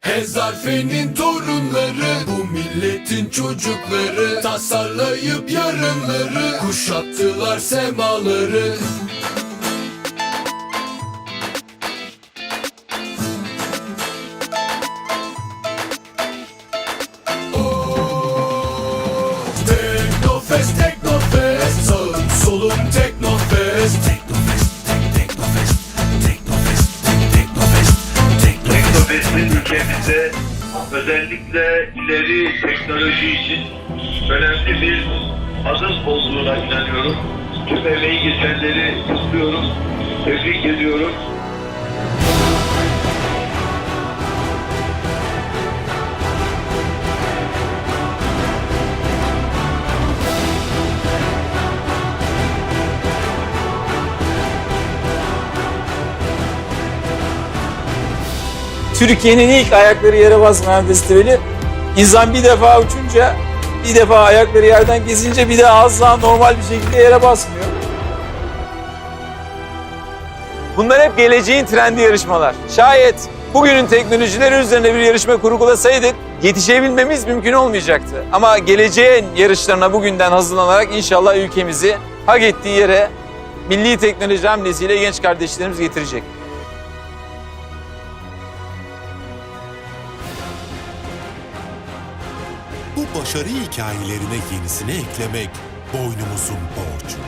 Hezarfenin torunları Bu milletin çocukları Tasarlayıp yarınları Kuşattılar semaları. Teknofest, Teknofest özellikle ileri teknoloji için önemli bir adım olduğuna inanıyorum. Tüm emeği geçenleri kutluyorum, tebrik ediyorum. Türkiye'nin ilk ayakları yere basmayan festivali insan bir defa uçunca bir defa ayakları yerden gezince bir de asla normal bir şekilde yere basmıyor. Bunlar hep geleceğin trendi yarışmalar. Şayet bugünün teknolojileri üzerine bir yarışma kurgulasaydık yetişebilmemiz mümkün olmayacaktı. Ama geleceğin yarışlarına bugünden hazırlanarak inşallah ülkemizi hak ettiği yere milli teknoloji hamlesiyle genç kardeşlerimiz getirecek. Başarı hikayelerine yenisini eklemek boynumuzun borcu.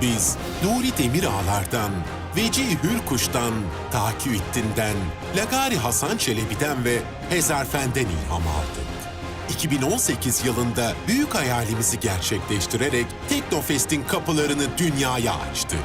Biz Nuri Demirağlar'dan, Veci Hürkuş'tan, Taki Üddin'den, Lagari Hasan Çelebi'den ve Hezarfen'den ilham aldık. 2018 yılında büyük hayalimizi gerçekleştirerek Teknofest'in kapılarını dünyaya açtık.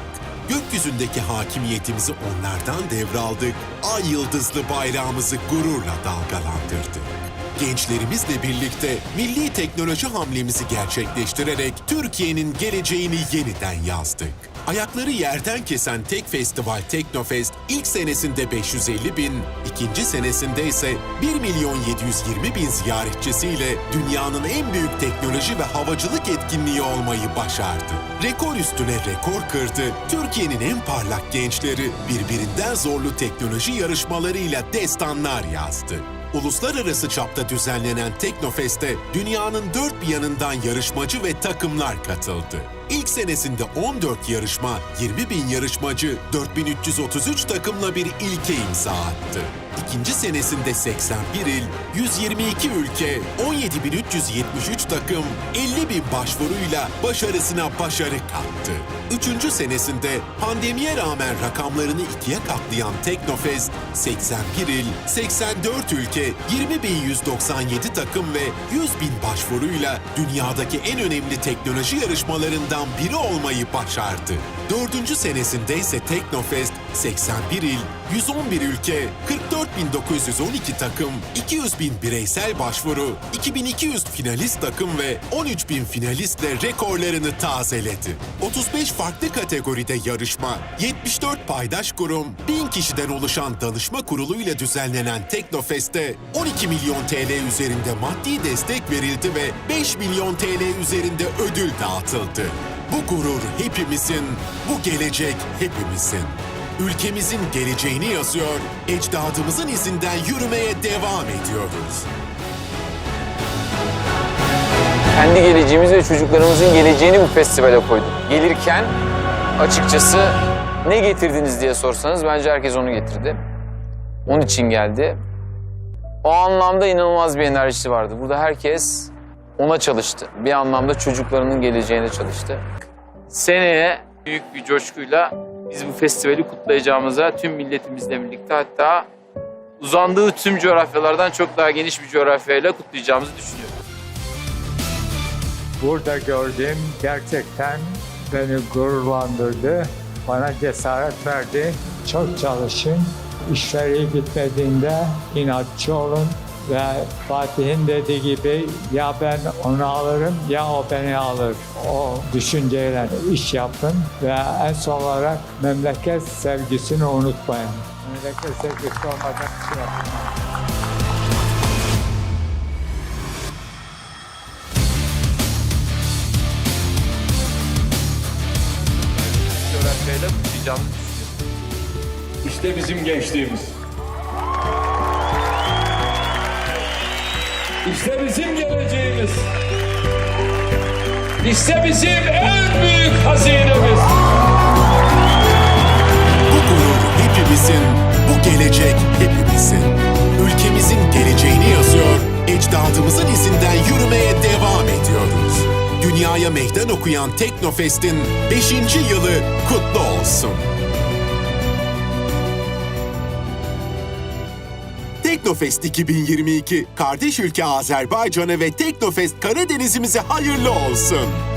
Gökyüzündeki hakimiyetimizi onlardan devraldık, ay yıldızlı bayrağımızı gururla dalgalandırdık. Gençlerimizle birlikte milli teknoloji hamlemizi gerçekleştirerek Türkiye'nin geleceğini yeniden yazdık. Ayakları yerden kesen tek festival Teknofest ilk senesinde 550 bin, ikinci senesinde ise 1 milyon 720 bin ziyaretçisiyle dünyanın en büyük teknoloji ve havacılık etkinliği olmayı başardı. Rekor üstüne rekor kırdı, Türkiye'nin en parlak gençleri birbirinden zorlu teknoloji yarışmalarıyla destanlar yazdı. Uluslararası çapta düzenlenen Teknofest'e dünyanın dört bir yanından yarışmacı ve takımlar katıldı. İlk senesinde 14 yarışma, 20 bin yarışmacı, 4333 takımla bir ilke imza attı. İkinci senesinde 81 il, 122 ülke, 17373 takım, 50 bin başvuruyla başarısına başarı kattı. Üçüncü senesinde pandemiye rağmen rakamlarını ikiye katlayan Teknofest, 81 il, 84 ülke, 20.197 takım ve 100 bin başvuruyla dünyadaki en önemli teknoloji yarışmalarından biri olmayı başardı. Dördüncü senesinde ise Teknofest, 81 il, 111 ülke, 44.912 takım, 200 bin bireysel başvuru, 2200 finalist takım ve 13 bin finalistle rekorlarını tazeledi. 35 farklı kategoride yarışma, 74 paydaş kurum, 1000 kişiden oluşan danışma kuruluyla düzenlenen Teknofest'te 12 milyon TL üzerinde maddi destek verildi ve 5 milyon TL üzerinde ödül dağıtıldı. Bu gurur hepimizin, bu gelecek hepimizin. Ülkemizin geleceğini yazıyor, ecdadımızın izinden yürümeye devam ediyoruz. kendi geleceğimiz ve çocuklarımızın geleceğini bu festivale koyduk. Gelirken açıkçası ne getirdiniz diye sorsanız bence herkes onu getirdi. Onun için geldi. O anlamda inanılmaz bir enerjisi vardı. Burada herkes ona çalıştı. Bir anlamda çocuklarının geleceğine çalıştı. Seneye büyük bir coşkuyla biz bu festivali kutlayacağımıza tüm milletimizle birlikte hatta uzandığı tüm coğrafyalardan çok daha geniş bir coğrafyayla kutlayacağımızı düşünüyorum. Burada gördüğüm gerçekten beni gururlandırdı. Bana cesaret verdi. Çok çalışın. İşleri gitmediğinde inatçı olun ve Fatih'in dediği gibi ya ben onu alırım ya o beni alır. O düşünceyle iş yapın ve en son olarak memleket sevgisini unutmayın. Memleket sevgisi olmadan bir şey düşünüyorum. İşte bizim gençliğimiz. İşte bizim geleceğimiz. İşte bizim en büyük hazinemiz. Bu gurur hepimizin, bu gelecek hepimizin. Ülkemizin geleceğini yazıyor, ecdadımızın izinden yürümeye devam ediyoruz. Dünyaya meydan okuyan Teknofest'in 5. yılı kutlu olsun. Teknofest 2022 kardeş ülke Azerbaycan'a ve Teknofest Karadeniz'imize hayırlı olsun.